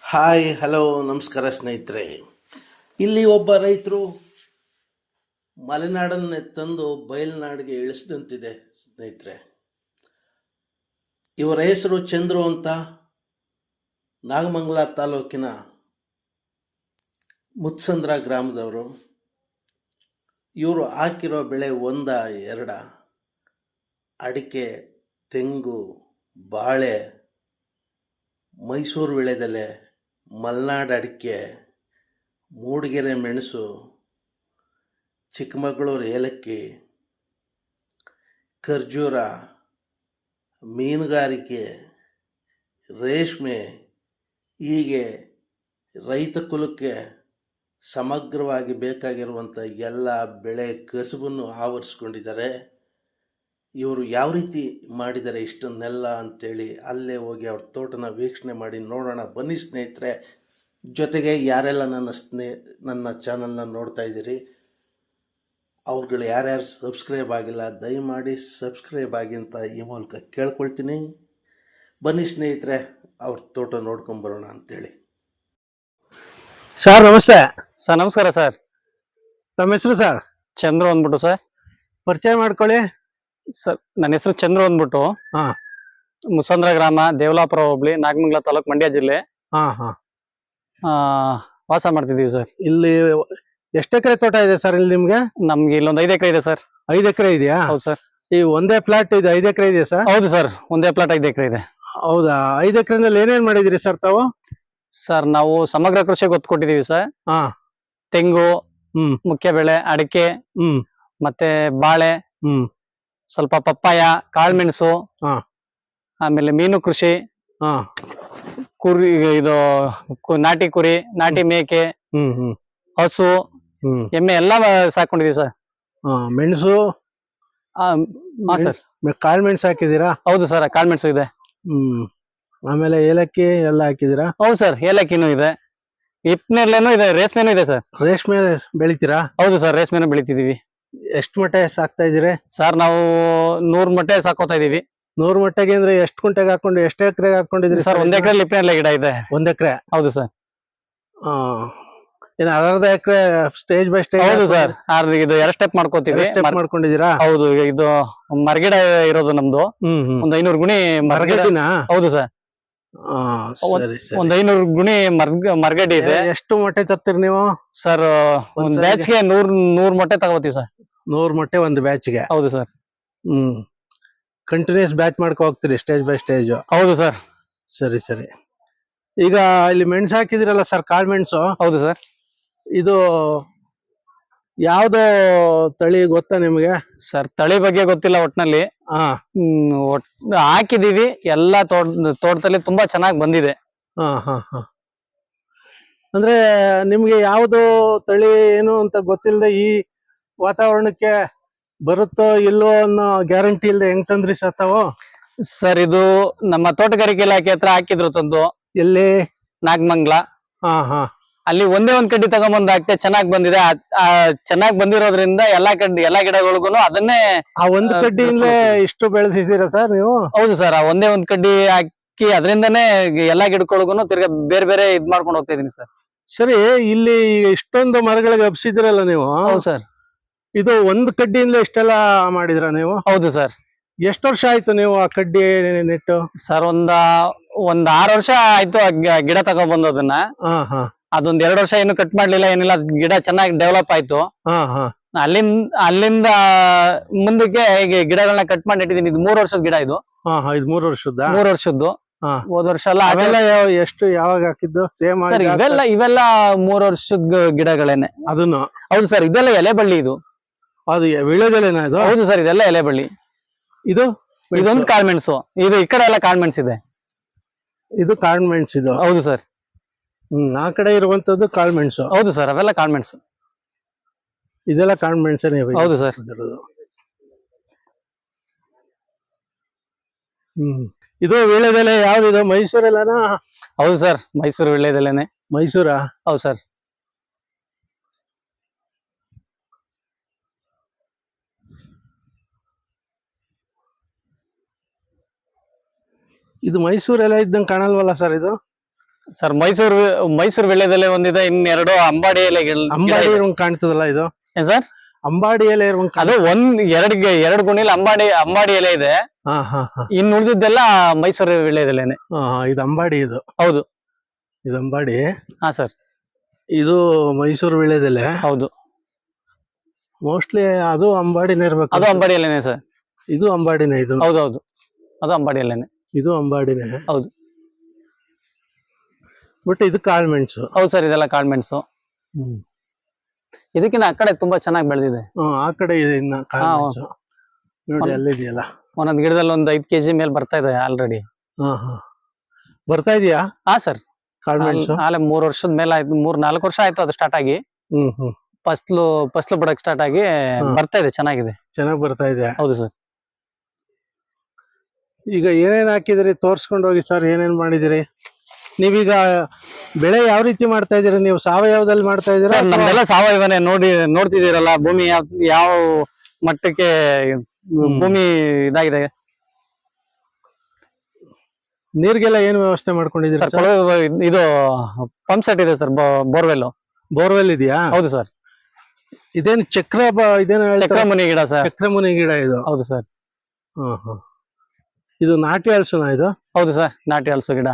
Hi, hello, ನಮಸ್ಕಾರ ಸ್ನೇಹಿತರೆ. ಇಲ್ಲಿ ಒಬ್ಬ ರೈತರು ಮಲೆನಾಡನ್ನೇ ತಂದು ಬಯಲುನಾಡಿಗೆ ಇಳಿಸಿದಂತಿದೆ ಸ್ನೇಹಿತರೆ. ಇವರ ಹೆಸರು ಚಂದ್ರು ಅಂತ ನಾಗಮಂಗಲ ತಾಲೂಕಿನ ಮುತ್ಸಂದ್ರ ಗ್ರಾಮದವರು. ಇವರು ಹಾಕಿರೋ ಬೆಳೆ ಒಂದ, ಎರಡ. ಅಡಿಕೆ, ತೆಂಗು, ಬಾಳೆ ಮೈಸೂರು ವಿಳೆದೆಲೆ ಮಲೆನಾಡು ಅಡಿಕೆ ಮೂಡಿಗೆರೆ ಮೆಣಸು, ಚಿಕ್ಕಮಗಳೂರು ಏಲಕ್ಕಿ, ಖರ್ಜೂರ, ಮೀನುಗಾರಿಕೆ, ರೇಷ್ಮೆ ಹೀಗೆ ರೈತ ಕುಲಕ್ಕೆ ಸಮಗ್ರವಾಗಿ ಬೇಕಾಗಿರುವಂಥ ಎಲ್ಲ ಬೆಳೆ ಕಸುಬನ್ನು ಆವರಿಸ್ಕೊಂಡಿದ್ದಾರೆ. ಇವರು ಯಾವ ರೀತಿ ಮಾಡಿದ್ದಾರೆ ಇಷ್ಟನ್ನೆಲ್ಲ ಅಂತೇಳಿ ಅಲ್ಲೇ ಹೋಗಿ ಅವ್ರ ತೋಟನ ವೀಕ್ಷಣೆ ಮಾಡಿ ನೋಡೋಣ. ಬನ್ನಿ ಸ್ನೇಹಿತರೆ ಜೊತೆಗೆ ಯಾರೆಲ್ಲ ನನ್ನ ಸ್ನೇ ನನ್ನ ಚಾನಲ್ನ ನೋಡ್ತಾ ಇದ್ದೀರಿ ಅವ್ರುಗಳು ಯಾರ್ಯಾರು ಸಬ್ಸ್ಕ್ರೈಬ್ ಆಗಿಲ್ಲ ದಯಮಾಡಿ ಸಬ್ಸ್ಕ್ರೈಬ್ ಆಗಿ ಅಂತ ಈ ಮೂಲಕ ಕೇಳ್ಕೊಳ್ತೀನಿ. ಬನ್ನಿ ಸ್ನೇಹಿತರೆ ಅವ್ರ ತೋಟ ನೋಡ್ಕೊಂಬರೋಣ ಅಂತೇಳಿ. ಸರ್ ನಮಸ್ತೆ. ಸರ್ ನಮಸ್ಕಾರ ಸರ್. ನಮ್ಮ ಹೆಸರು ಸರ್? ಚಂದ್ರ ಅಂದ್ಬಿಟ್ಟು ಸರ್. ಪರಿಚಯ ಮಾಡ್ಕೊಳ್ಳಿ. ಸರ್ ನನ್ನ ಹೆಸರು ಚಂದ್ರು ಅಂದ್ಬಿಟ್ಟು. ಹಾ. ಮುಸಂದ್ರ ಗ್ರಾಮ ದೇವಲಾಪುರ ಹೋಬಳಿ ನಾಗಮಂಗಲ ತಾಲೂಕ್ ಮಂಡ್ಯ ಜಿಲ್ಲೆ. ಹಾ ಹಾ. ಆ, ವಾಸ ಮಾಡ್ತಿದೀವಿ ಸರ್. ಇಲ್ಲಿ ಎಷ್ಟು ಎಕರೆ ತೋಟ ಇದೆ ಸರ್ ಇಲ್ಲಿ ನಿಮ್ಗೆ? ನಮ್ಗೆ ಇಲ್ಲೊಂದು ಐದು ಎಕರೆ ಇದೆ ಸರ್. ಐದು ಎಕರೆ ಇದೆಯಾ? ಹೌದು ಸರ್. ಈ ಒಂದೇ ಪ್ಲಾಟ್ ಇದೆ ಐದು ಎಕರೆ ಇದೆಯಾ ಸರ್? ಹೌದು ಸರ್ ಒಂದೇ ಪ್ಲಾಟ್ ಐದು ಎಕರೆ ಇದೆ. ಹೌದಾ? ಐದು ಎಕರೆನಲ್ಲಿ ಏನೇನ್ ಮಾಡಿದಿರಿ ಸರ್ ತಾವು? ಸರ್ ನಾವು ಸಮಗ್ರ ಕೃಷಿ ಒತ್ತು ಕೊಟ್ಟಿದೀವಿ ಸರ್. ಹಾ. ತೆಂಗು ಹ್ಮ್. ಮುಖ್ಯ ಬೆಳೆ ಅಡಿಕೆ ಹ್ಮ್. ಮತ್ತೆ ಬಾಳೆ ಹ್ಮ್. ಸ್ವಲ್ಪ ಪಪ್ಪಾಯ ಕಾಳುಮೆಣಸು ಹಾ. ಆಮೇಲೆ ಮೀನು ಕೃಷಿ ಹಾ. ಕುರಿ ಇದು ನಾಟಿ ಕುರಿ ನಾಟಿ ಮೇಕೆ ಹಸು ಎಮ್ಮೆ ಎಲ್ಲ ಸಾಕೊಂಡಿದೀವಿ ಸರ್. ಹಾ ಮೆಣಸು ಕಾಳು ಮೆಣಸು ಹಾಕಿದೀರಾ ಹೌದು ಸರ್ ಕಾಳು ಮೆಣಸು ಇದೆ. ಹ್ಮ್. ಆಮೇಲೆ ಏಲಕ್ಕಿ ಎಲ್ಲ ಹಾಕಿದೀರಾ ಹೌದು ಸರ್ ಏಲಕ್ಕಿನೂ ಇದೆ. ಹಿಪ್ನೇರ್ಲೇನೂ ಇದೆ ರೇಷ್ಮೆನೂ ಇದೆ ಸರ್. ರೇಷ್ಮೆ ಬೆಳಿತೀರಾ? ಹೌದು ಸರ್ ರೇಷ್ಮೆನೂ ಬೆಳಿತಿದೀವಿ ಎಷ್ಟು ಮೊಟ್ಟೆ ಸಾಕ್ತಾ ಇದೀರಿ ಸರ್ ನಾವು ನೂರ್ ಮೊಟ್ಟೆ ಸಾಕೋತಾ ಇದೀವಿ ನೂರು ಮೊಟ್ಟೆಗೆ ಅಂದ್ರೆ ಎಷ್ಟು ಕುಂಟೆಗೆ ಹಾಕೊಂಡು ಎಷ್ಟು ಎಕರೆಗೆ ಹಾಕೊಂಡಿದ್ರಿ ಸರ್ ಒಂದ್ ಎಕರೆ ಲಿಪ್ನೇರ್ಲೆ ಗಿಡ ಇದೆ. ಒಂದ್ ಎಕರೆ? ಹೌದು ಸರ್. ಆ, ಏನ್ ಅರ್ಧ ಎಕರೆ ಸ್ಟೇಜ್ ಬೈ ಸ್ಟೇಜ್ ಹೌದು ಸರ್. ಇದು ಎರಡು ಸ್ಟೆಪ್ ಮಾಡ್ಕೋತೀವಿ. ಸ್ಟೆಪ್ ಮಾಡ್ಕೊಂಡಿದೀರಾ ಹೌದು ಇದು ಮರಗಿಡ ಇರೋದು ನಮ್ದು. ಒಂದ್ ಐನೂರು ಗುಣಿ ಮರಗಿಡನಾ ಹೌದು ಸರ್. ಒಂದ್ ಐನೂರು ಗುಣಿ ಮರ್ಗ ಮರಗಡ್ಡಿ ಇದೆ. ಎಷ್ಟು ಮೊಟ್ಟೆ ತರ್ತೀರಿ ನೀವು? ಸರ್ ಒಂದ್? ಬ್ಯಾಚ್ಗೆ ನೂರ್ ನೂರ್ ಮೊಟ್ಟೆ ತಗೋತೀವಿ ಸರ್. ನೂರ್ ಮೊಟ್ಟೆ ಒಂದು ಬ್ಯಾಚ್ಗೆ ಹೌದು ಸರ್ ಹ್ಮ್. ಕಂಟಿನ್ಯೂಸ್ ಬ್ಯಾಚ್ ಮಾಡ್ಕೊ ಹೋಗ್ತೀರಿ ಸ್ಟೇಜ್ ಬೈ ಸ್ಟೇಜ್ ಹೌದು ಸರ್ ಸರಿ ಸರಿ. ಈಗ ಇಲ್ಲಿ ಮೆಣಸು ಹಾಕಿದಿರಲ್ಲ ಸರ್ ಕಾಳು ಮೆಣಸು ಹೌದು ಸರ್ ಇದು ಯಾವ್ದು ತಳಿ ಗೊತ್ತಾ ನಿಮ್ಗೆ? ಸರ್ ತಳಿ ಬಗ್ಗೆ ಗೊತ್ತಿಲ್ಲ ಒಟ್ನಲ್ಲಿ. ಹಾ. ಹ್ಮ್, ಒಟ್ ಹಾಕಿದೀವಿ ಎಲ್ಲಾ ತೋಟ ತೋಟದಲ್ಲಿ ತುಂಬಾ ಚೆನ್ನಾಗಿ ಬಂದಿದೆ. ಹಾ ಹಾ ಹಾ. ಅಂದ್ರೆ ನಿಮ್ಗೆ ಯಾವ್ದು ತಳಿ ಏನು ಅಂತ ಗೊತ್ತಿಲ್ಲದೆ ಈ ವಾತಾವರಣಕ್ಕೆ ಬರುತ್ತೋ ಇಲ್ಲೋ ಅನ್ನೋ ಗ್ಯಾರಂಟಿ ಇಲ್ಲದೆ ಹೆಂಗ್ ತಂದ್ರಿ ಸರ್ ತಾವು? ಸರ್ ಇದು ನಮ್ಮ ತೋಟಗಾರಿಕೆ ಇಲಾಖೆ ಹತ್ರ ಹಾಕಿದ್ರು ತಂದು. ಎಲ್ಲಿ? ನಾಗಮಂಗ್ಲ. ಹಾ ಹಾ. ಅಲ್ಲಿ ಒಂದೇ ಒಂದ್ ಕಡ್ಡಿ ತಗೊಂಬಂದ್ ಹಾಕ್ತೆ ಚೆನ್ನಾಗ್ ಬಂದಿದೆ. ಚೆನ್ನಾಗ್ ಬಂದಿರೋದ್ರಿಂದ ಎಲ್ಲಾ ಕಡ್ಡಿ ಎಲ್ಲಾ ಗಿಡಗಳಿಗೂ ಅದನ್ನೇ ಆ ಒಂದ್ ಕಡ್ಡಿ ಕಡ್ಡಿಯಿಂದಲೇ ಇಷ್ಟು ಬೆಳೆಸಿದ್ದೀರಾ ಸರ್ ನೀವು? ಹೌದು ಸರ್ ಆ ಒಂದೇ ಒಂದ್ ಕಡ್ಡಿ ಹಾಕಿ ಅದರಿಂದನೇ ಎಲ್ಲಾ ಗಿಡಗಳಿಗೂ ತಿರ್ಗಾ ಬೇರೆ ಬೇರೆ ಇದ್ ಮಾಡ್ಕೊಂಡು ಹೋಗ್ತಾ ಇದೀನಿ ಸರ್. ಸರಿ ಇಲ್ಲಿ ಇಷ್ಟೊಂದು ಮರಗಳಿಗೆ ಹಬ್ಸಿದಿರಲ್ಲ ನೀವು? ಹೌದು ಸರ್. ಇದು ಒಂದು ಕಡ್ಡಿಯಿಂದ ಇಷ್ಟೆಲ್ಲ ಮಾಡಿದ್ರ ನೀವು? ಹೌದು ಸರ್. ಎಷ್ಟು ವರ್ಷ ಆಯ್ತು ನೀವು ಆ ಕಡ್ಡಿ ನೆಟ್ಟು? ಸರ್ ಒಂದ ಒಂದ್ ಆರು ವರ್ಷ ಆಯ್ತು ಆ ಗಿ- ಗಿಡ ತಗೊಂಡ್ಬಂದು ಅದನ್ನ ಹಾ ಹಾ. ಅದೊಂದ್ ಎರಡ್ ವರ್ಷ ಏನು ಕಟ್ ಮಾಡ್ಲಿಲ್ಲ ಏನಿಲ್ಲ ಅದ್ ಗಿಡ ಚೆನ್ನಾಗಿ ಡೆವಲಪ್ ಆಯ್ತು. ಹಾ ಹಾ. ಅಲ್ಲಿಂದ ಅಲ್ಲಿಂದ ಮುಂದಕ್ಕೆ ಹೀಗೆ ಗಿಡಗಳನ್ನ ಕಟ್ ಮಾಡಿ ಇಟ್ಟಿದ್ದೀನಿ ಇದು ಮೂರ್ ವರ್ಷದ ಗಿಡ ಇದು. ಹಾ ಹಾ ಇದು ಮೂರು ವರ್ಷದ ಮೂರು ವರ್ಷದ್ದು. ಹಾ. ಹೋದ್ ವರ್ಷ ಎಲ್ಲ ಅವೆಲ್ಲ ಯಾವ ಎಷ್ಟು ಯಾವಾಗ ಹಾಕಿದ್ದು? ಸೇಮ್ ಸರ್ ಇವೆಲ್ಲ ಇವೆಲ್ಲ ಮೂರ್ ವರ್ಷದ ಗಿಡಗಳೇನೆ. ಅದನ್ನು? ಹೌದು ಸರ್ ಇದೆಲ್ಲ ಎಲೆ ಬಳ್ಳಿ ಇದು. ಅದು ವಿಳೆದೆಲೆನಾ ಇದು? ಹೌದು ಸರ್ ಇದೆಲ್ಲ ಎಲೆ ಬಳ್ಳಿ. ಇದು? ಇದೊಂದು ಕಾಳ್ಮೆಣಸು ಇದು ಈ ಕಡೆ ಎಲ್ಲ ಕಾಳ್ಮೆಣಸು ಇದೆ. ಇದು ಕಾಳು ಮೆಣಸು ಇದು? ಹೌದು ಸರ್. ಹ್ಮ್ ಆ ಕಡೆ ಇರುವಂತದ್ದು ಕಾಳು ಮೆಣಸು ಹೌದು ಸರ್ ಅವೆಲ್ಲ ಕಾಳ್ಮೆಣಸು ಇದೆಲ್ಲ ಕಾಳು ಮೆಣಸನೇ ಹೌದು ಸರ್. ಹ್ಮ್. ಇದು ವೀಳ್ಯದೆಲೆ ಇದು? ಮೈಸೂರಲ್ಲನಾ? ಹೌದು ಸರ್ ಮೈಸೂರು ವಿಳ್ಯದೆಲೆನೆ. ಮೈಸೂರಾ? ಹೌದು ಸರ್. ಇದು ಮೈಸೂರೆಲ್ಲ ಇದ್ದಂಗೆ ಕಾಣಲ್ವಲ್ಲ ಸರ್ ಇದು? ಸರ್ ಮೈಸೂರು ಮೈಸೂರು ಬೆಳೆದಲ್ಲೇ ಒಂದಿದೆ ಇನ್ನೆರಡು ಅಂಬಾಡಿ ಎಲೆ ಅಂಬಾಡಿ. ಕಾಣ್ತದಲ್ಲ ಇದು? ಸರ್? ಅಂಬಾಡಿ ಎಲೆ ಅದು ಒಂದ್ ಎರಡ್ ಎರಡ್ ಗುಣಿಲ್ ಅಂಬಾಡಿ ಅಂಬಾಡಿ ಎಲೆ ಇದೆ. ಹಾ ಹಾ ಹಾ. ಇನ್ ಉಳಿದಿದ್ದೆಲ್ಲ ಮೈಸೂರು ವಿಳ್ಯದೆಲೆನೆ ಹಾ, ಇದು ಅಂಬಾಡಿ ಇದು. ಹೌದು. ಇದು ಅಂಬಾಡಿ. ಹಾ ಸರ್. ಇದು ಮೈಸೂರು ವಿಳ್ಯದೆಲೆ ಹೌದು. ಮೋಸ್ಟ್ಲಿ ಅದು ಅಂಬಾಡಿನೇ ಇರ್ಬೇಕು. ಅದು ಅಂಬಾಡಿ ಎಲೆನೆ ಸರ್. ಇದು ಅಂಬಾಡಿನೇ ಇದು. ಹೌದೌದು ಹೌದು. ಅದು ಅಂಬಾಡಿ ಎಲೆನೆ. ಇದು ಅಂಬಾಡಿನೇ. ಹೌದು. ಬಟ್ ಇದು ಕಾಳ್ಮೆಣಸು ಹೌದು ಸರ್ ಇದೆಲ್ಲ ಕಾಳ್ಮೆಣಸು ಹ್ಮ್. ಇದಕ್ಕಿಂತ ಆ ಕಡೆ ತುಂಬಾ ಚೆನ್ನಾಗಿ ಬೆಳೆದಿದೆ. ಹ್ಮ್, ಆ ಕಡೆ ಇದೆ ಇನ್ನ ಕಾಳ್ಮೆಣ್ಸು ನೋಡಿ ಅಲ್ಲಿದೆಯಲ್ಲ. ಒಂದೊಂದ್ ಗಿಡದಲ್ಲಿ ಒಂದ್ ಐದು ಕೆಜಿ ಮೇಲೆ ಬರ್ತಾ ಇದೆ ಆಲ್ರೆಡಿ. ಹಾ ಹಾ. ಬರ್ತಾ ಇದೆಯಾ? ಹಾ ಸರ್. ಕಾಳ್ಮೆಣ್ಸು ಆಲೆ ಮೂರ್ ವರ್ಷದ ಮೇಲೆ ಆಯ್ತು ಮೂರ್ ನಾಲ್ಕು ವರ್ಷ ಆಯ್ತು ಅದು ಸ್ಟಾರ್ಟ್ ಆಗಿ. ಹ್ಮ್ ಹ್ಮ್. ಫಸ್ಟ್ ಫಸ್ಲು ಬಿಡಕ್ ಸ್ಟಾರ್ಟ್ ಆಗಿ ಬರ್ತಾ ಇದೆ ಚೆನ್ನಾಗಿದೆ. ಚೆನ್ನಾಗಿ ಬರ್ತಾ ಇದೆ. ಹೌದು ಸರ್. ಈಗ ಏನೇನು ಹಾಕಿದಿರಿ? ತೋರಿಸ್ಕೊಂಡು ಹೋಗಿ ಸರ್ ಏನೇನು ಮಾಡಿದಿರಿ? ನೀವೀಗ ಬೆಳೆ ಯಾವ ರೀತಿ ಮಾಡ್ತಾ ಇದೀರಿ ನೀವು ಸಾವಯವದಲ್ಲಿ ಮಾಡ್ತಾ ಇದ್ದೀರಾ ನಮ್ದೆಲ್ಲ ಸಾವಯವನೇ ನೋಡಿ ನೋಡ್ತಿದ್ದೀರಲ್ಲ ಭೂಮಿ ಯಾವ ಮಟ್ಟಕ್ಕೆ ಭೂಮಿ ಇದಾಗಿದೆ? ನೀರ್ಗೆಲ್ಲ ಏನು ವ್ಯವಸ್ಥೆ ಮಾಡ್ಕೊಂಡಿದ್ದೀರಿ ಇದು ಪಂಪ್ ಸೆಟ್ ಇದೆ ಸರ್ ಬೋರ್ವೆಲ್ ಬೋರ್ವೆಲ್ ಇದೆಯಾ? ಹೌದು ಸರ್. ಇದೇನು ಚಕ್ರ ಇದೇನು? ಚಕ್ರಮುನಿ ಗಿಡ ಸರ್. ಚಕ್ರಮುನಿ ಗಿಡ ಇದು? ಹೌದು ಸರ್. ಹ್ಮ್ ಹ್ಮ್. ಇದು ನಾಟಿ ಹಲ್ಸುನ ಇದು? ಹೌದು ಸರ್ ನಾಟಿ ಹಲಸು ಗಿಡ.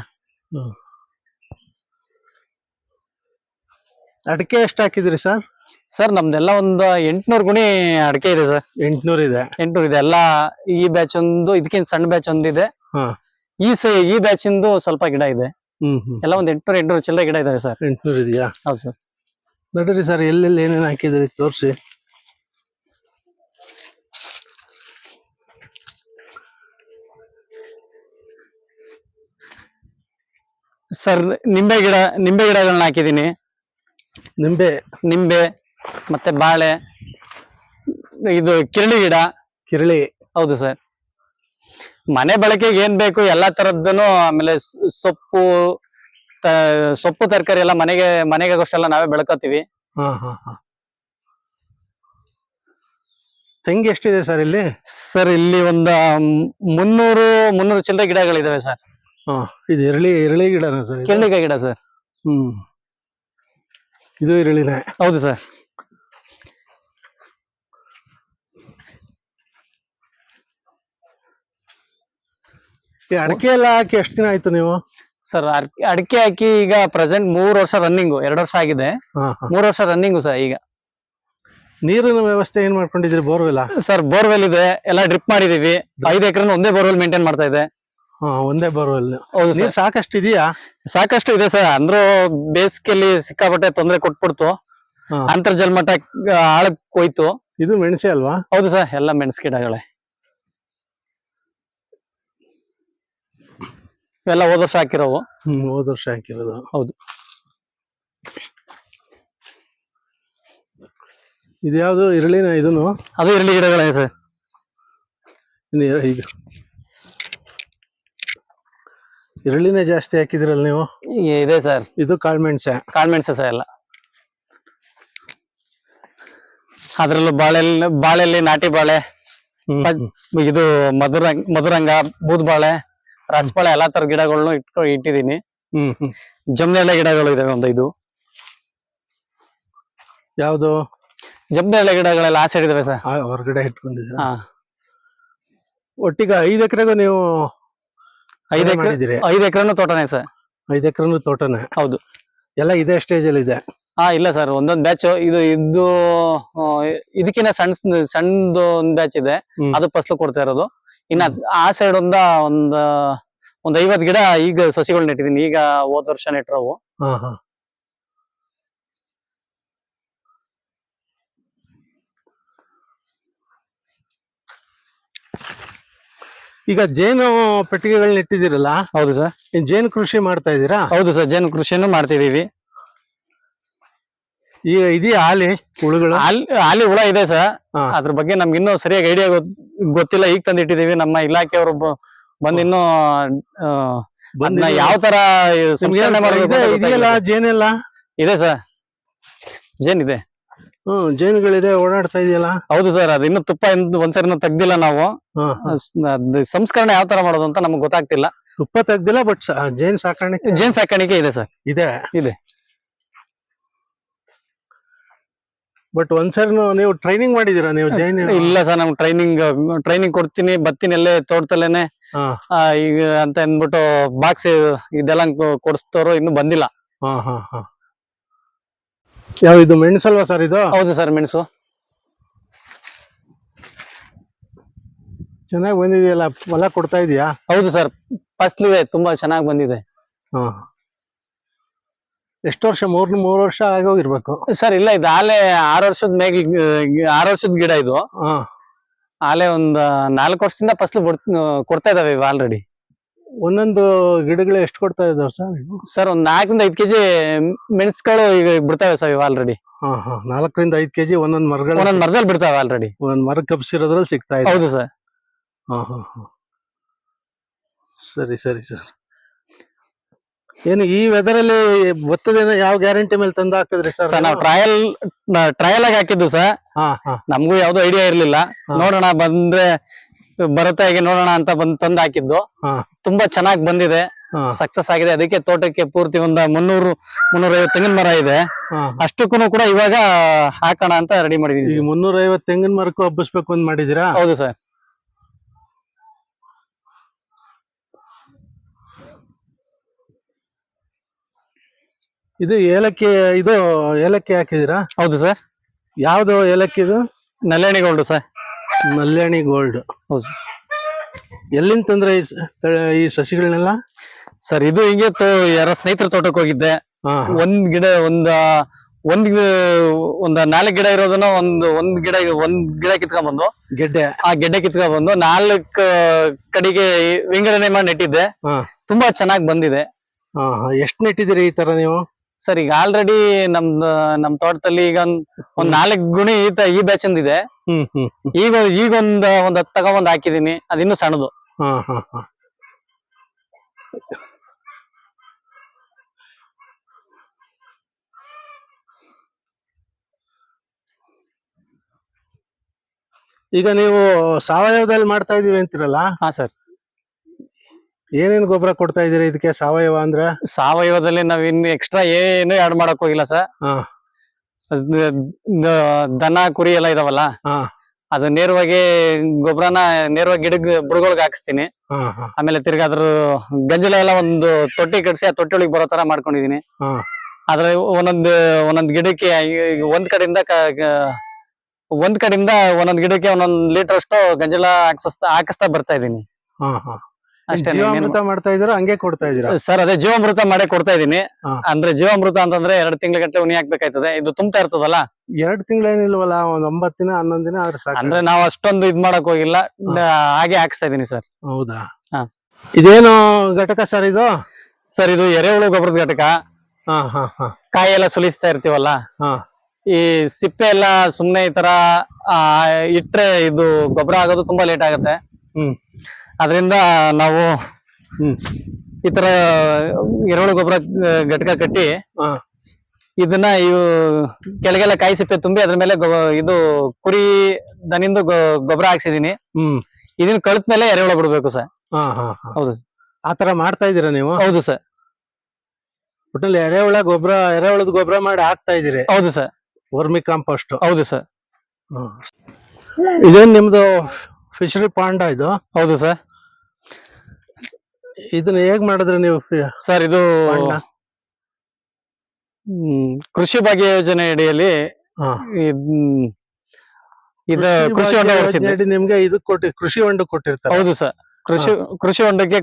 ಅಡಿಕೆ ಎಷ್ಟು ಹಾಕಿದ್ರಿ ಸರ್? ಸರ್ ನಮ್ದೆಲ್ಲ ಒಂದು ಎಂಟ್ನೂರು ಗುಣಿ ಅಡಿಕೆ ಇದೆ ಸರ್. ಎಂಟ್ನೂರ್ ಇದೆ. ಎಂಟ್ನೂರು ಇದೆ. ಎಲ್ಲ ಈ ಬ್ಯಾಚ್ ಒಂದು ಇದಕ್ಕಿಂತ ಸಣ್ಣ ಬ್ಯಾಚ್ ಒಂದಿದೆ. ಈ ಸೈ ಈ ಬ್ಯಾಚ್ ಇಂದು ಸ್ವಲ್ಪ ಗಿಡ ಇದೆ. ಎಲ್ಲ ಒಂದು ಎಂಟ್ನೂರು ಎಂಟ್ನೂರು ಚಿಲ್ಲರೆ ಗಿಡ ಇದಾವೆ ಸರ್. ಎಂಟ್ನೂರ್ ಇದೆಯಾ? ಹೌದು ಸರ್. ನೋಡ್ರಿ ಸರ್ ಎಲ್ಲೆಲ್ಲಿ ಏನೇನು ಹಾಕಿದ್ರಿ? ತೋರ್ಸಿ. ಸರ್ ನಿಂಬೆ ಗಿಡ ನಿಂಬೆ ಗಿಡಗಳನ್ನ ಹಾಕಿದ್ದೀನಿ. ನಿಂಬೆ. ನಿಂಬೆ ಮತ್ತೆ ಬಾಳೆ ಇದು ಕಿರಳಿ ಗಿಡ. ಕಿರಳಿ. ಹೌದು ಸರ್. ಮನೆ ಬಳಕೆಗೆ ಏನ್ ಬೇಕು ಎಲ್ಲಾ ತರದ್ದನು ಆಮೇಲೆ ಸೊಪ್ಪು ಸೊಪ್ಪು ತರಕಾರಿ ಎಲ್ಲ ಮನೆಗೆ ಮನೆಗೆ ಅಷ್ಟೆಲ್ಲ ನಾವೇ ಬೆಳ್ಕೋತೀವಿ. ಹಾ ಹಾ ಹಾ. ತೆಂಗು ಎಷ್ಟಿದೆ ಸರ್ ಇಲ್ಲಿ? ಸರ್ ಇಲ್ಲಿ ಒಂದು ಮುನ್ನೂರು ಮುನ್ನೂರು ಚಿಲ್ಲರೆ ಗಿಡಗಳಿದಾವೆ ಸರ್. ಹಾ ಇದು ಇರಳಿ ಇರಳಿ ಗಿಡ ಸರ್ ಇದು? ಕಿರಳಿಕಾಯಿ ಗಿಡ ಸರ್. ಹ್ಮ್. ಇದು ಇರಳಿನೇ ಹೌದು ಸರ್. ಈ ಅಡಿಕೆ ಎಲ್ಲ ಹಾಕಿ ಎಷ್ಟು ದಿನ ಆಯ್ತು ನೀವು? ಸರ್ ಅಡಿಕೆ ಹಾಕಿ ಈಗ ಪ್ರೆಸೆಂಟ್ ಮೂರು ವರ್ಷ ರನ್ನಿಂಗು ಎರಡು ವರ್ಷ ಆಗಿದೆ. ಹಾ ಹಾ. ಮೂರ್ ವರ್ಷ ರನ್ನಿಂಗು ಸರ್ ಈಗ. ನೀರಿನ ವ್ಯವಸ್ಥೆ ಏನ್ ಮಾಡ್ಕೊಂಡಿದ್ರಿ ಬೋರ್ವೆಲ್ಲ? ಸರ್ ಬೋರ್ವೆಲ್ ಇದೆ ಎಲ್ಲ ಡ್ರಿಪ್ ಮಾಡಿದೀವಿ ಐದು ಎಕರೆ ಒಂದೇ ಬೋರ್ವೆಲ್ ಮೇಂಟೈನ್ ಮಾಡ್ತಾ ಇದೆ. ಒಂದೇ ಬೋರ್ವೆಲ್ ಹೌದು ನೀರ್ ಸಾಕಷ್ಟು ಇದೆಯಾ ಸಾಕಷ್ಟು ಇದೆ ಸರ್. ಅಂದ್ರೂ ಬೇಸಿಗೆಯಲ್ಲಿ ಸಿಕ್ಕಾಪಟ್ಟೆ ತೊಂದರೆ ಕೊಟ್ಬಿಡ್ತು. ಅಂತರ್ಜಲ ಮಟ್ಟ ಆಳಕ್ ಹೋಯ್ತು. ಇದು ಮೆಣಸೆ ಅಲ್ವಾ? ಹೌದು ಸರ್. ಎಲ್ಲ ಮೆಣಸು ಗಿಡಗಳೇ. ಎಲ್ಲ ಹೋದ ವರ್ಷ ಹಾಕಿರೋವು. ಹ್ಮ್ ಹೋದ ವರ್ಷ ಹಾಕಿರೋದು. ಹೌದು. ಇದ್ಯಾವುದು ಇರಳಿನ ಇದನ್ನು? ಅದು ಇರಲಿ ಗಿಡಗಳೇ ಸರ್. ಇದು ಈಗ. ಇರಳಿನೇ ಜಾಸ್ತಿ ಹಾಕಿದಿರಲ್ಲ ನೀವು? ಇದೆ ಸರ್. ಇದು ಕಾಳ್ಮೆಣ್ಸೆ ಕಾಳ್ಮೆಣಸು ಸಹ ಎಲ್ಲ. ಅದ್ರಲ್ಲೂ ಬಾಳೆಲ್ಲಿ ಬಾಳೆಲ್ಲಿ ನಾಟಿ ಬಾಳೆ ಇದು ಮಧುರ. ಇದು ಮಧುರಂಗ ಬೂದ್ಬಾಳೆ ರಸಬಾಳೆ ಎಲ್ಲಾ ತರ ಗಿಡಗಳನ್ನ ಇಟ್ಕೊ ಇಟ್ಟಿದೀನಿ ಜಮ್ನೆಲೆ ಗಿಡಗಳು ಇದಾವೆ ಒಂದು ಯಾವುದು ಯಾವ್ದು? ಜಮ್ನೆಲೆ ಗಿಡಗಳೆಲ್ಲ ಆ ಸೈಡ್ ಇದಾವೆ ಸರ್. ಹೊರಗಡೆ ಇಟ್ಕೊಂಡಿದ್ದೀರಾ? ಹಾ. ಒಟ್ಟಿಗೆ ಐದು ಎಕರೆಗೂ ನೀವು ಐದ್ ಎಕರೆ ಐದ್ ಎಕರೆನು ತೋಟನೇ ಸರ್. ಐದ್ ಎಕರೆನೂ ತೋಟನೇ? ಹೌದು. ಎಲ್ಲ ಇದೇ ಸ್ಟೇಜ್ ಅಲ್ಲಿ ಇದೆ? ಹಾ ಇಲ್ಲ ಸರ್. ಒಂದೊಂದ್ ಬ್ಯಾಚ್ ಇದು ಇದು ಇದಕ್ಕಿಂತ ಸಣ್ಣ ಸಣ್ಣದು ಒಂದ್ ಬ್ಯಾಚ್ ಇದೆ. ಅದು ಫಸ್ಲು ಕೊಡ್ತಾ ಇರೋದು. ಇನ್ನ ಆ ಸೈಡ್ ಒಂದ ಒಂದ್ ಒಂದ್ ಐವತ್ ಗಿಡ ಈಗ ಸಸಿಗಳು ನೆಟ್ಟಿದೀನಿ. ಈಗ ಹೋದ ವರ್ಷ ನೆಟ್ಟರು ಹಾ ಹಾ. ಈಗ ಜೇನು ಪೆಟ್ಟಿಗೆಗಳನ್ನ ಇಟ್ಟಿದ್ದೀರಲ್ಲ? ಹೌದು ಸರ್. ಜೇನು ಕೃಷಿ ಮಾಡ್ತಾ ಇದ್ದೀರಾ? ಹೌದು ಸರ್ ಜೇನು ಕೃಷಿಯನ್ನು ಮಾಡ್ತಿದೀವಿ ಈಗ ಇದೆಯಾ ಹಾಲಿ ಹುಳುಗಳು? ಆಲಿ ಹುಳ ಇದೆ ಸರ್. ಅದ್ರ ಬಗ್ಗೆ ನಮ್ಗೆ ಇನ್ನೂ ಸರಿಯಾಗಿ ಐಡಿಯಾ ಗೊತ್ತಿಲ್ಲ. ಈಗ ತಂದಿಟ್ಟಿದೀವಿ ನಮ್ಮ ಇಲಾಖೆಯವರು ಬಂದ್ ಇನ್ನೂ ಯಾವ ತರ ಇದೆ- ಜೇನೆಲ್ಲ? ಇದೆ ಸರ್. ಜೇನಿದೆ. ಹ್ಮ್ ಜೇನುಗಳಿದೆ ಓಡಾಡ್ತಾ ಇದೆಯಲ್ಲ? ಹೌದು ಸರ್ ಅದು ಇನ್ನು ತುಪ್ಪ ಇನ್ನು ಒಂದ್ಸರಿನೂ ತೆಗ್ದಿಲ್ಲ ನಾವು. ಅದ್ ಸಂಸ್ಕರಣೆ ಯಾವ ತರ ಮಾಡೋದು ಅಂತ ನಮ್ಗೆ ಗೊತ್ತಾಗ್ತಿಲ್ಲ. ತುಪ್ಪ ತೆಗ್ದಿಲ್ಲ ಬಟ್ ಜೇನ್ ಸಾಕಾಣಿಕೆ ಜೇನ್ ಸಾಕಾಣಿಕೆ ಇದೆ ಸರ್. ಇದೆ? ಇದೆ. ಬಟ್ ಒಂದ್ಸರಿ ನೀವು ಟ್ರೈನಿಂಗ್ ಮಾಡಿದೀರಾ ನೀವು ಜೈನ್ ಇಲ್ಲ ಸರ್ ನಮ್ಗೆ ಟ್ರೈನಿಂಗ್ ಟ್ರೈನಿಂಗ್ ಕೊಡ್ತೀನಿ ಬರ್ತೀನಿ ಅಲ್ಲೇ ತೋಟದಲ್ಲೇನೆ ಈಗ ಅಂತ ಅಂದ್ಬಿಟ್ಟು ಬಾಕ್ಸ್ ಇದೆಲ್ಲ ಕೊಡಿಸ್ತವ್ರು ಇನ್ನು ಬಂದಿಲ್ಲ. ಹಾ ಹಾ ಹಾ. ಯಾವ ಇದು ಮೆಣಸಲ್ವಾ ಸರ್ ಇದು? ಹೌದು ಸರ್ ಮೆಣಸು. ಚೆನ್ನಾಗಿ ಬಂದಿದೆಯಲ್ಲ ಹೊಲ ಕೊಡ್ತಾ ಇದೆಯಾ? ಹೌದು ಸರ್ ಫಸ್ಲಿದೆ ತುಂಬಾ ಚೆನ್ನಾಗಿ ಬಂದಿದೆ. ಹಾ. ಎಷ್ಟು ವರ್ಷ ಮೂರ್ ಮೂರ್ ವರ್ಷ ಆಗೋಗಿರ್ಬೇಕು ಸರ್ ಇಲ್ಲ ಇದು ಆಲೆ ಆರು ವರ್ಷದ ಮೇಗಿ ಆರು ವರ್ಷದ ಗಿಡ ಇದು. ಹಾ. ಆಲೆ ಒಂದ್ ನಾಲ್ಕು ವರ್ಷದಿಂದ ಫಸ್ಲು ಕೊಡ್ತಾ ಇದಾವೆ ಇವು ಆಲ್ರೆಡಿ ಒಂದೊಂದು ಗಿಡಗಳು ಎಷ್ಟು ಕೊಡ್ತಾ ಇದಾವೆ ಸರ್? ಸರ್ ಒಂದ್ ನಾಲ್ಕರಿಂದ ಐದು ಕೆಜಿ ಮೆಣಸುಗಳು ಈಗ ಬಿಡ್ತಾವೆ ಸರ್ ಇವು ಆಲ್ರೆಡಿ ಹಾ ಹಾ ನಾಲ್ಕರಿಂದ ಐದ್ ಕೆಜಿ ಒಂದೊಂದ್ ಮರಗಳು ಒಂದೊಂದ್ ಮರದಲ್ಲಿ ಬಿಡ್ತಾವೆ ಆಲ್ರೆಡಿ ಒಂದ್ ಮರ ಕಪ್ಸಿರೋದ್ರಲ್ಲಿ ಸಿಗ್ತಾ ಇದೆ. ಹೌದು ಸರ್. ಹಾ ಹಾ ಹಾ. ಸರಿ ಸರಿ ಸರ್. ಏನು ಈ ವೆದರ್ ಅಲ್ಲಿ ಭತ್ತದೇನ ಯಾವ ಗ್ಯಾರಂಟಿ ಮೇಲೆ ತಂದು ಹಾಕಿದ್ರಿ ಸರ್ ಸರ್ ನಾವು ಟ್ರಯಲ್ ಟ್ರಯಲ್ ಆಗಿ ಹಾಕಿದ್ದು ಸರ್. ಹಾ ಹಾ. ನಮಗೂ ಯಾವ್ದು ಐಡಿಯಾ ಇರ್ಲಿಲ್ಲ. ನೋಡೋಣ ಬಂದ್ರೆ ಬರುತ್ತೆ ಹೇಗೆ ನೋಡೋಣ ಅಂತ ಬಂದು ತಂದು ಹಾಕಿದ್ದು ಹಾ. ತುಂಬಾ ಚೆನ್ನಾಗಿ ಬಂದಿದೆ. ಸಕ್ಸಸ್ ಆಗಿದೆ. ಅದಕ್ಕೆ ತೋಟಕ್ಕೆ ಪೂರ್ತಿ ಒಂದ್ ಮುನ್ನೂರು ಮುನ್ನೂರೈವತ್ತು ತೆಂಗಿನ ಮರ ಇದೆ. ಅಷ್ಟಕ್ಕೂ ಕೂಡ ಇವಾಗ ಹಾಕೋಣ ಅಂತ ರೆಡಿ ಮಾಡಿದೀವಿ ಈಗ ಮುನ್ನೂರ ಐವತ್ತು ತೆಂಗಿನ ಮರಕ್ಕೂ ಹಬ್ಬಿಸ್ಬೇಕು ಅಂತ ಮಾಡಿದೀರಾ ಹೌದು ಸರ್. ಇದು ಏಲಕ್ಕಿ ಇದು ಏಲಕ್ಕಿ ಹಾಕಿದೀರಾ ಹೌದು ಸರ್. ಯಾವ್ದು ಏಲಕ್ಕಿ ಇದು? ನಲ್ಲೆಣಿಗೋಲ್ಡು ಸರ್. ನಲ್ಯಾಣಿ ಗೋಲ್ಡ್ ಹೌದು. ಎಲ್ಲಿಂದ ತಂದ್ರೆ ಈ ಸ- ತ- ಈ ಸಸಿಗಳನ್ನೆಲ್ಲ ಸರ್ ಇದು ಹಿಂಗೆ ತೋ ಯಾರೋ ಸ್ನೇಹಿತರ ತೋಟಕ್ಕೆ ಹೋಗಿದ್ದೆ. ಹಾ ಒಂದ್ ಗಿಡ ಒಂದ ಒಂದ್ ಗಿ- ಒಂದ್ ನಾಲ್ಕ್ ಗಿಡ ಇರೋದನ್ನ ಒಂದ್ ಒಂದ್ ಗಿಡ ಒಂದ್ ಗಿಡ ಕಿತ್ಕೊಂಡ್ ಬಂದು ಗೆಡ್ಡೆ. ಆ ಗೆಡ್ಡೆ ಕಿತ್ಕೊಂಡ್ ಬಂದು ನಾಲ್ಕ್ ಕಡೆಗೆ ವಿಂಗಡಣೆ ಮಾಡಿ ನೆಟ್ಟಿದ್ದೆ. ಹಾ. ತುಂಬಾ ಚೆನ್ನಾಗಿ ಬಂದಿದೆ. ಹಾ ಹಾ. ಎಷ್ಟ್ ನೆಟ್ಟಿದ್ದೀರಿ ಈ ತರ ನೀವು? ಸರ್ ಈಗ ಆಲ್ರೆಡಿ ನಮ್ದು ನಮ್ ತೋಟದಲ್ಲಿ ಈಗ ಒಂದ್- ಒಂದ್ ನಾಲ್ಕ್ ಗುಣಿ ಈ ತ- ಈ ಬ್ಯಾಚ್ ಇದೆ. ಹ್ಮ್ ಹ್ಮ್ ಹ್ಮ್. ಈಗ ಈಗ ಒಂದ್ ಒಂದ್ ಹತ್ತು ತಗೊಂಡ್ ಹಾಕಿದೀನಿ. ಅದಿನ್ನೂ ಸಣ್ಣದು. ಹಾ ಹಾ ಹಾ. ಈಗ ನೀವು ಸಾವಯವದಲ್ಲಿ ಮಾಡ್ತಾ ಇದೀವಿ ಅಂತಿರಲ್ಲ? ಹಾ ಸರ್. ಏನೇನ್ ಗೊಬ್ಬರ ಕೊಡ್ತಾ ಇದೀರಾ ಇದಕ್ಕೆ? ಸಾವಯವ ಅಂದ್ರೆ? ಸಾವಯವದಲ್ಲಿ ನಾವ್ ಇನ್ನು ಎಕ್ಸ್ಟ್ರಾ ಏನು ಆಡ್ ಮಾಡಕ್ ಹೋಗಿಲ್ಲ ಸರ್ ಹಾ. ದನ ಕುರಿ ಎಲ್ಲ ಇದಾವಲ್ಲ? ಹಾ. ಅದು ನೇರವಾಗಿ ಗೊಬ್ಬರನ ನೇರವಾಗಿ ಗಿಡಗ್ ಬುಡಗಳಿಗೆ ಹಾಕಿಸ್ತೀನಿ. ಹಾ ಹಾ. ಆಮೇಲೆ ತಿರ್ಗಾ ಅದ್ರ ಗಂಜಲ ಎಲ್ಲ ಒಂದು ತೊಟ್ಟಿ ಕಟ್ಸಿ ಆ ತೊಟ್ಟಿ ಒಳಗೆ ಬರೋ ತರ ಮಾಡ್ಕೊಂಡಿದೀನಿ. ಹಾ. ಆದ್ರೆ ಒಂದೊಂದು ಒಂದೊಂದ್ ಗಿಡಕ್ಕೆ ಒಂದ್ ಕಡೆಯಿಂದ ಕ- ಒಂದ್ ಕಡೆಯಿಂದ ಒಂದೊಂದ್ ಗಿಡಕ್ಕೆ ಒಂದೊಂದ್ ಲೀಟರ್ ಅಷ್ಟು ಗಂಜಲ ಹಾಕ್ಸ್ತಾ ಹಾಕಿಸ್ತಾ ಬರ್ತಾ ಇದೀನಿ ಹಾ ಹಾ. ಜೀವಾಮೃತ ಮಾಡ್ತಾ ಇದೀರಾ ಹಂಗೆ ಕೊಡ್ತಾ ಇದೀರಾ ಸರ್ ಅದೇ ಜೀವಾಮೃತ ಮಾಡೇ ಕೊಡ್ತಾ ಇದೀನಿ. ಅಂದ್ರೆ ಜೀವಾಮೃತ ಅಂತಂದ್ರೆ ಎರಡ್ ತಿಂಗಳ ಗಟ್ಟಲೆ ಉನಿ ಹಾಕ್ಬೇಕಾಯ್ತದೆ. ಇದು ತುಂಬಾ ಇರ್ತದಲ್ಲ? ಎರಡ್ ತಿಂಗಳೇನಿಲ್ವಲ್ಲ ಒಂದ್ ಒಂಬತ್ ದಿನ ಹನ್ನೊಂದ್ ದಿನ ಆದ್ರೆ ಸಾಕು. ಅಂದ್ರೆ ನಾವು ಅಷ್ಟೊಂದು ಇದ್ ಮಾಡಕ್ ಹೋಗಿಲ್ಲ. ಹಾಗೆ ಹಾಕ್ಸ್ತಾ ಇದೀನಿ ಸರ್. ಹೌದಾ. ಇದೇನು ಘಟಕ ಸರ್ ಇದು? ಸರ್ ಇದು ಎರೆಹುಳು ಗೊಬ್ಬರದ ಘಟಕ. ಹಾ ಹಾ ಹಾ. ಕಾಯಿ ಎಲ್ಲ ಸುಲಿಸ್ತಾ ಇರ್ತೀವಲ್ಲ? ಈ ಸಿಪ್ಪೆ ಎಲ್ಲ ಸುಮ್ನೆ ಈ ತರ ಇಟ್ರೆ ಇದು ಗೊಬ್ಬರ ಆಗೋದು ತುಂಬಾ ಲೇಟ್ ಆಗುತ್ತೆ. ಹ್ಮ್. ಅದರಿಂದ ನಾವು ಈ ತರ ಎರೆಹುಳು ಗೊಬ್ಬರ ಘಟಕ ಕಟ್ಟಿ ಇದನ್ನ ಇವು ಕೆಳಗೆಲ್ಲ ಕಾಯಿ ಸಿಪ್ಪೆ ತುಂಬಿ ಅದ್ರ ಮೇಲೆ ಇದು ಕುರಿ ದನಿಂದು ಗೊಬ್ಬರ ಹಾಕ್ಸಿದೀನಿ. ಇದನ್ನ ಕಳತ್ ಮೇಲೆ ಎರೆಹುಳ ಬಿಡ್ಬೇಕು ಸರ್. ಹಾ ಹಾ ಹಾ. ಹೌದು ಆತರ ಮಾಡ್ತಾ ಇದೀರಾ ನೀವು? ಹೌದು ಸರ್. ಒಟ್ಟಲ್ಲಿ ಎರೆಹುಳ ಗೊಬ್ಬರ ಎರೆಹುಳದ ಗೊಬ್ಬರ ಮಾಡಿ ಹಾಕ್ತಾ ಇದೀರಿ ಹೌದು ಸರ್. Vermi compost. ಹೌದು ಸರ್. ಇದೇನ್ ನಿಮ್ದು ಫಿಶರಿ ಪಾಂಡ ಇದು? ಹೌದು ಸರ್. ಇದನ್ನ ಹೇಗ್ ಮಾಡಿದ್ರೆ ನೀವು ಸರ್ ಇದು ಹ್ಮ್, ಕೃಷಿ ಭಾಗ್ಯ ಯೋಜನೆ ಅಡಿಯಲ್ಲಿ. ಇದ್- ಕೃಷಿ ಹೊಂಡ. ನಿಮ್ಗೆ ಇದು ಕೊಟ್ಟಿ ಕೃಷಿ ಹೊಂಡ ಕೊಟ್ಟಿರ್ತಾರೆ. ಹೌದು ಸರ್. ಕೃಷಿ ಕೃಷಿ ಹೊಂಡಕ್ಕೆ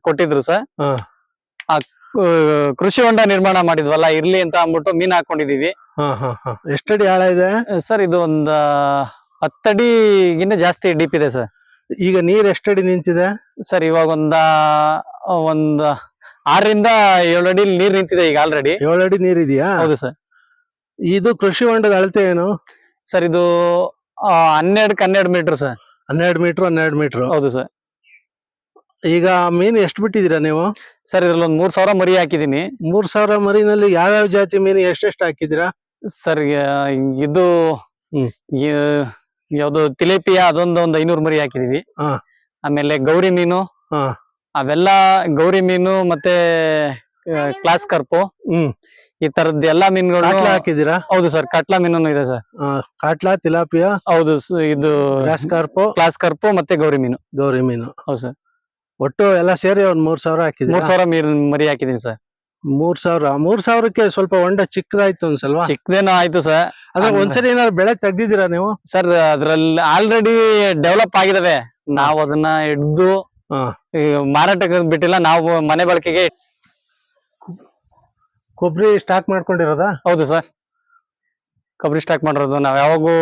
ಕೊಟ್ಟಿದ್ರು ಸರ್. ಆ ಕೃಷಿ ಹೊಂಡ ನಿರ್ಮಾಣ ಮಾಡಿದ್ವಲ್ಲ ಇರ್ಲಿ ಅಂತ ಅಂದ್ಬಿಟ್ಟು ಮೀನ್ ಹಾಕೊಂಡಿದೀವಿ ಹಾ ಹಾ ಹಾ. ಎಷ್ಟಡಿ ಆಳ ಇದೆ? ಸರ್ ಇದು ಒಂದ್ ಹತ್ತಡಿಗಿಂತ ಜಾಸ್ತಿ ಡೀಪ್ ಇದೆ ಸರ್ ಈಗ ನೀರ್ ಎಷ್ಟಡಿ ನಿಂತಿದೆ? ಸರ್ ಇವಾಗ ಒಂದ ಒಂದ್ ಆರರಿಂದ ಏಳು ಅಡಿ ನೀರ್ ನಿಂತಿದೆ ಈಗ ಆಲ್ರೆಡಿ ಏಳು ಅಡಿ ನೀರ್ ಇದೆಯಾ? ಹೌದು ಸರ್ ಇದು ಕೃಷಿ ಹೊಂಡದ ಅಳತೆ ಏನು? ಸರ್ ಇದು ಹನ್ನೆರಡಕ್ಕೆ ಹನ್ನೆರಡು ಮೀಟರ್ ಸರ್ ಹನ್ನೆರಡು ಮೀಟರ್ ಹನ್ನೆರಡು ಮೀಟರ್ ಹೌದು ಸರ್ ಈಗ ಮೀನು ಎಷ್ಟು ಬಿಟ್ಟಿದ್ದೀರಾ ನೀವು? ಸರ್ ಇದ್ರಲ್ಲಿ ಒಂದು ಮೂರ್ ಸಾವಿರ ಮರಿ ಹಾಕಿದ್ದೀನಿ. ಮೂರ್ ಸಾವಿರ ಮರಿನಲ್ಲಿ ಯಾವ್ಯಾವ ಜಾತಿ ಮೀನು ಎಷ್ಟೆಷ್ಟು ಹಾಕಿದ್ದೀರಾ? ಸರ್ ಇದು ಯಾವ್ದು ತಿಲೇಪಿಯ ಅದೊಂದು ಒಂದು ಐನೂರು ಮರಿ ಹಾಕಿದೀವಿ. ಹಾ. ಆಮೇಲೆ ಗೌರಿ ಮೀನು ಹಾ. ಅವೆಲ್ಲ ಗೌರಿ ಮೀನು ಮತ್ತೆ ಕ್ಲಾಸ್ ಕರ್ಪು. ಹ್ಮ್. ಈ ತರದ್ ಎಲ್ಲಾ ಮೀನುಗಳು ಹಾಕಿದೀರಾ ಹೌದು ಸರ್ ಕಟ್ಲಾ ಮೀನು ಇದೆ ಸರ್. ಕಟ್ಲಾ ಕಾಟ್ಲಾ ತಿಲಾಪಿಯ ಹೌದು ಇದು ಕ್ಲಾಸ್ ಕರ್ಪು. ಕ್ಲಾಸ್ ಕರ್ಪು ಮತ್ತೆ ಗೌರಿ ಮೀನು. ಗೌರಿ ಮೀನು. ಹೌದು ಸರ್. ಒಟ್ಟು ಎಲ್ಲ ಸೇರಿ ಒಂದ್ ಮೂರ್ ಸಾವಿರ ಮೂರ್ ಸಾವಿರ ಮೀನು ಮರಿ ಹಾಕಿದೀನಿ ಸರ್. ಮೂರ್ ಸಾವಿರ ಮೂರ್ ಸಾವಿರಕ್ಕೆ ಸ್ವಲ್ಪ ಹೊಂಡ ಚಿಕ್ಕದಾಯ್ತು ಅನ್ಸಲ್ವಾ? ಚಿಕ್ಕದೇನೋ ಆಯ್ತು ಸರ್. ಅದ್ರ ಒಂದ್ಸರಿ ಏನಾದ್ರು ಬೆಳೆ ತೆಗ್ದಿದ್ದೀರಾ ನೀವು? ಸರ್ ಅದ್ರಲ್ಲಿ ಆಲ್ರೆಡಿ ಡೆವಲಪ್ ಆಗಿದಾವೆ. ನಾವು ಅದನ್ನ ಹಿಡ್ದು. ಮಾರಾಟಕ್ಕೆ ಬಿಟ್ಟಿಲ್ಲ ನಾವು ಮನೆ ಬಳಕೆಗೆ ಕೊಬ್ಬರಿ ಸ್ಟಾಕ್ ಮಾಡ್ಕೊಂಡಿರೋದಾ? ಹೌದು ಸರ್. ಕೊಬ್ಬರಿ ಸ್ಟಾಕ್ ಮಾಡಿರೋದು. ನಾವ್ ಯಾವಾಗೂ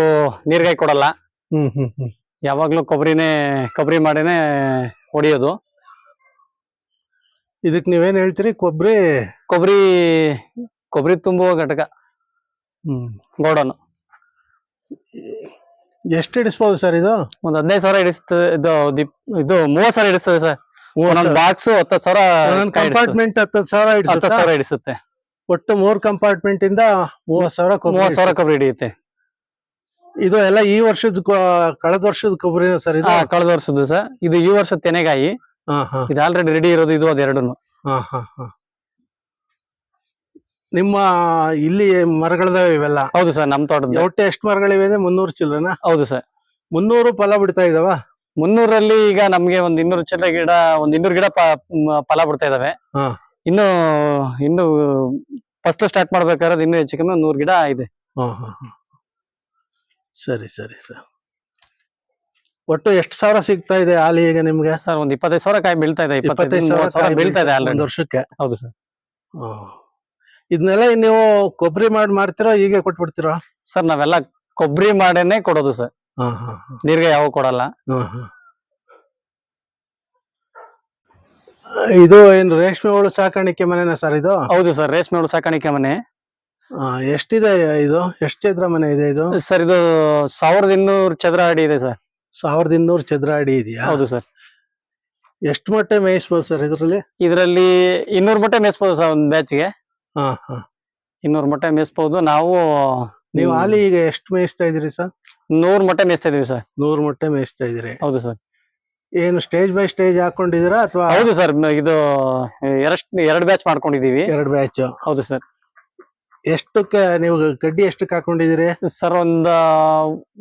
ನೀರ್ಗಾಯಿ ಕೊಡಲ್ಲ. ಹ್ಮ್ ಹ್ಮ್ ಹ್ಮ್. ಯಾವಾಗ್ಲೂ ಕೊಬ್ಬರಿನೇ ಕೊಬ್ಬರಿ ಮಾಡಿನೇ ಹೊಡಿಯೋದು. ಇದಕ್ ನೀವೇನ್ ಹೇಳ್ತೀರಿ? ಕೊಬ್ಬರಿ ಕೊಬ್ಬರಿ ಕೊಬ್ಬರಿ ತುಂಬುವ ಘಟಕ. ಹ್ಮ್. ಗೋಡನ್. ಎಷ್ಟು ಹಿಡಿಸ್ಬೋದು ಸರ್ ಇದು? ಒಂದ್ ಹದಿನೈದು ಸಾವಿರ ಹಿಡಿಸ್ತದೆ ಇದು ದಿಪ್- ಇದು ಮೂವತ್ ಸಾವಿರ ಹಿಡಿಸ್ತದೆ ಸರ್. ಒಂದೊಂದ್ ಬಾಕ್ಸ್ ಹತ್ತು ಸಾವಿರ. ಕಂಪಾರ್ಟ್ಮೆಂಟ್ ಹತ್ತತ್ತು ಸಾವಿರ ಹತ್ತು ಹಿಡಿಸುತ್ತಾ ಸಾವಿರ ಹಿಡಿಸುತ್ತೆ ಒಟ್ಟು ಮೂರ್ ಕಂಪಾರ್ಟ್ಮೆಂಟ್ ಇಂದ ಮೂವತ್ ಸಾವಿರ ಕೊಬ್ಬರಿ ಮೂವತ್ ಸಾವಿರ ಕೊಬ್ಬರಿ ಹಿಡಿಯುತ್ತೆ. ಇದು ಎಲ್ಲ ಈ ವರ್ಷದ ಕಳೆದ ವರ್ಷದ ಕೊಬ್ಬರಿ ಸರ್ ಇದು? ಹಾ ಕಳೆದ ವರ್ಷದ್ದು ಸರ್. ಇದು ಈ ವರ್ಷ ತೆನೆಗಾಯಿ. ಇದು ಆಲ್ರೆಡಿ ರೆಡಿ ಇರೋದು ಇದು ಅದೆರಡು ಹಾ ಹಾ ಹಾ. ನಿಮ್ಮ ಇಲ್ಲಿ ಮರಗಳದಾವೆ ಇವೆಲ್ಲ? ಹೌದು ಸರ್ ನಮ್ಮ ತೋಟದ ಒಟ್ಟು ಎಷ್ಟು ಮರಗಳಿವೆ ಅಂದ್ರೆ ಮುನ್ನೂರು ಚಿಲ್ಲರನ ಹೌದು ಸರ್. ಮುನ್ನೂರು ಫಲ ಬಿಡ್ತಾ ಇದಾವ? ಮುನ್ನೂರಲ್ಲಿ ಈಗ ನಮ್ಗೆ ಒಂದ್ ಇನ್ನೂರು ಚಿಲ್ಲರೆ ಗಿಡ ಒಂದ್ ಇನ್ನೂರು ಗಿಡ ಫಲ ಬಿಡ್ತಾ ಇದಾವೆ. ಹಾ. ಇನ್ನು ಇನ್ನು ಫಸ್ಟ್ ಸ್ಟಾರ್ಟ್ ಮಾಡ್ಬೇಕಾದ್ರೆ ಇನ್ನೂ ಹೆಚ್ಚು ಕಮ್ಮಿ ನೂರು ಗಿಡ ಇದೆ. ಹಾ ಹಾ ಹಾ. ಸರಿ ಸರಿ ಸರ್. ಒಟ್ಟು ಎಷ್ಟು ಸಾವಿರ ಸಿಗ್ತಾ ಇದೆ ಹಾಲು ಈಗ ನಿಮ್ಗೆ? ಸರ್ ಒಂದ್ ಇಪ್ಪತ್ತೈದು ಸಾವಿರ ಕಾಯಿ ಬೀಳ್ತಾ ಇದೆ ಇಪ್ಪತ್ತೈದು ಸಾವಿರ ಬೀಳ್ತಾ ಇದೆ ಒಂದ್ ವರ್ಷಕ್ಕೆ? ಹೌದು ಸರ್ ಇದನ್ನೆಲ್ಲ ನೀವು ಕೊಬ್ಬರಿ ಮಾಡಿ ಮಾಡ್ತೀರೋ ಹೀಗೆ ಕೊಟ್ಬಿಡ್ತೀರೋ? ಸರ್ ನಾವೆಲ್ಲ ಕೊಬ್ಬರಿ ಮಾಡೇನೆ ಕೊಡೋದು ಸರ್. ನೀರ್ಗೆ ಯಾವ ಕೊಡಲ್ಲ. ಇದು ಏನು ರೇಷ್ಮೆ ಹುಳು ಸಾಕಾಣಿಕೆ ಮನೆನಾ ಸರ್ ಇದು? ಹೌದು ಸರ್ ರೇಷ್ಮೆ ಹುಳು ಸಾಕಾಣಿಕೆ ಮನೆ. ಎಷ್ಟಿದೆ ಇದು? ಎಷ್ಟು ಚದರ ಮನೆ ಇದೆ ಇದು? ಸರ್ ಇದು ಸಾವಿರದ ಇನ್ನೂರು ಚದರ ಅಡಿ ಇದೆ ಸರ್. ಸಾವಿರದ ಇನ್ನೂರು ಚದರ ಅಡಿ ಇದೆಯಾ? ಹೌದು ಸರ್. ಎಷ್ಟು ಮೊಟ್ಟೆ ಮೇಯಿಸ್ಬೋದು ಸರ್ ಇದರಲ್ಲಿ? ಇದರಲ್ಲಿ ಇನ್ನೂರು ಮೊಟ್ಟೆ ಮೇಯಿಸ್ಬೋದು ಸರ್ ಒಂದು ಬ್ಯಾಚ್ಗೆ ಹಾ ಹಾ. ಇನ್ನೂರು ಮೊಟ್ಟೆ ಮೇಯಿಸ್ಬೋದು. ನಾವು ನೀವು ಹಾಲಿ ಈಗ ಎಷ್ಟು ಮೇಯಿಸ್ತಾ ಇದ್ದೀರಿ ಸರ್? ನೂರು ಮೊಟ್ಟೆ ಮೇಯಿಸ್ತಾ ಇದೀವಿ ಸರ್. ನೂರು ಮೊಟ್ಟೆ ಮೇಯಿಸ್ತಾ ಇದ್ದೀರಿ. ಹೌದು ಸರ್. ಏನು ಸ್ಟೇಜ್ ಬೈ ಸ್ಟೇಜ್ ಹಾಕೊಂಡಿದೀರಾ ಅಥವಾ ಹೌದು ಸರ್. ಇದು ಎರಡು ಎರಡು ಬ್ಯಾಚ್ ಮಾಡ್ಕೊಂಡಿದೀವಿ ಎರಡು ಬ್ಯಾಚ್ ಹೌದು ಸರ್. ಎಷ್ಟಕ್ಕೆ ನೀವು ಗಡ್ಡಿ ಎಷ್ಟಕ್ಕೆ ಹಾಕೊಂಡಿದ್ದೀರಿ? ಸರ್ ಒಂದು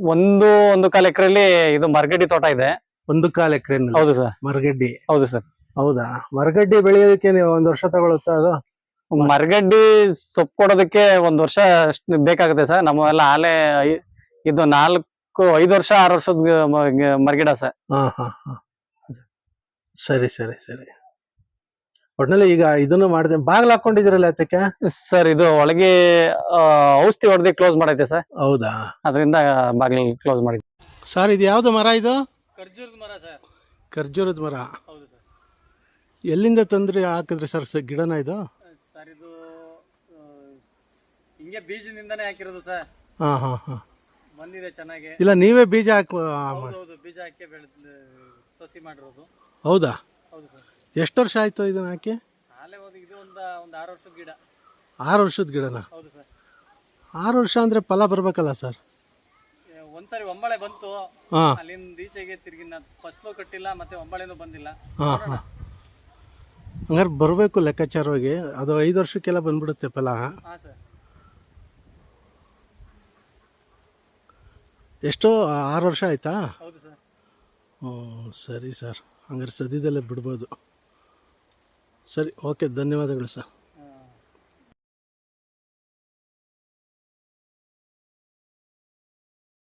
ಒಂದು ಒಂದು ಕಾಲ ಎಕರೆಲಿ ಇದು ಮರಗಡ್ಡಿ ತೋಟ ಇದೆ. ಒಂದು ಕಾಲ್ ಎಕರೆ ಹೌದು ಸರ್. ಮರಗಡ್ಡಿ? ಹೌದು ಸರ್. ಹೌದಾ? ಮರಗಡ್ಡಿ ಬೆಳೆಯೋದಕ್ಕೆ ನೀವು ಒಂದು ವರ್ಷ ತಗೊಳುತ್ತಾ ಅದು? ಮರಗಡ್ಡಿ ಸೊಪ್ಪು ಕೊಡೋದಕ್ಕೆ ಒಂದ್ ವರ್ಷ ಬೇಕಾಗುತ್ತೆ ಸರ್. ನಮ್ಮೆಲ್ಲ ಆಲೆ ಐ- ಇದು ನಾಲ್ಕು ಐದು ವರ್ಷ ಆರು ವರ್ಷದ ಮರಗಿಡ ಸರ್. ಹಾ ಹಾ ಹಾ. ಸರಿ ಸರಿ ಸರಿ. ಒಟ್ನಲ್ಲಿ ಈಗ ಇದನ್ನು ಮಾಡಿದೆ ಬಾಗ್ಲು ಹಾಕೊಂಡಿದಿರಲ್ಲ ಅದಕ್ಕೆ? ಸರ್ ಇದು ಒಳಗೆ ಔಷಧಿ ಹೊಡೆದು ಕ್ಲೋಸ್ ಮಾಡೈತೆ ಸರ್. ಹೌದಾ? ಅದರಿಂದ ಬಾಗಿಲು ಕ್ಲೋಸ್ ಮಾಡಿ ಸರ್ ಇದು ಯಾವ್ದು ಮರ ಇದು? ಖರ್ಜೂರದ ಮರ ಸರ್. ಖರ್ಜೂರದ ಮರ. ಹೌದು ಸರ್. ಎಲ್ಲಿಂದ ತಂದ್ರೆ ಹಾಕಿದ್ರಿ ಸರ್ ಸ- ಗಿಡನ ಇದು? ಸರ್ ಇದು ಹಿಂಗೆ ಬೀಜದಿಂದನೇ ಹಾಕಿರೋದು ಸರ್. ಹಾಂ ಹಾಂ ಹಾಂ. ಬಂದಿದೆ ಚೆನ್ನಾಗಿ. ಇಲ್ಲ ನೀವೇ ಬೀಜ ಹಾಕಿ ಹೌದು ಬೀಜ ಹಾಕಿ ಬೆಳೆದ ಸಸಿ ಮಾಡಿರೋದು. ಹೌದಾ? ಹೌದು ಸರ್. ಎಷ್ಟು ವರ್ಷ ಆಯ್ತು ಇದನ್ನ ಹಾಕಿ? ಆಲೆ ಹೋದ ಇದು ಒಂದು ಒಂದು ಆರು ವರ್ಷದ ಗಿಡ. ಆರು ವರ್ಷದ ಗಿಡನ? ಹೌದು ಸರ್. ಆರು ವರ್ಷ ಅಂದ್ರೆ ಫಲ ಬರ್ಬೇಕಲ್ಲ ಸರ್? ಒಂದ್ಸರಿ ಒಂಬಳೆ ಬಂತು. ಅಲ್ಲಿಂದ ಈಚೆಗೆ ತಿರುಗಿ ಫಸ್ಲು ಕಟ್ಟಿಲ್ಲ ಮತ್ತೆ ಒಂಬಳೆನೂ ಬಂದಿಲ್ಲ. ಹಾಂ ಹಂಗಾರೆ ಬರಬೇಕು ಲೆಕ್ಕಾಚಾರವಾಗಿ. ಅದು ಐದು ವರ್ಷಕ್ಕೆಲ್ಲ ಬಂದ್ಬಿಡುತ್ತೆ ಫಲ. ಹಾ ಸರ್. ಎಷ್ಟು ಆರು ವರ್ಷ ಆಯ್ತಾ? ಹೌದು ಸರ್. ಹ್ಞೂ ಸರಿ ಸರ್. ಹಂಗಾರೆ ಸದ್ಯದಲ್ಲೇ ಬಿಡ್ಬೋದು. ಸರಿ ಓಕೆ ಧನ್ಯವಾದಗಳು ಸರ್.